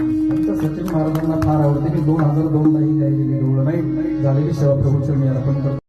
सचिन महाराजांना फार आवडते की दोन हजार दोन नाही गायलेली गवळ नाही. झालेली सेवा प्रभू चरणी अर्पण करतो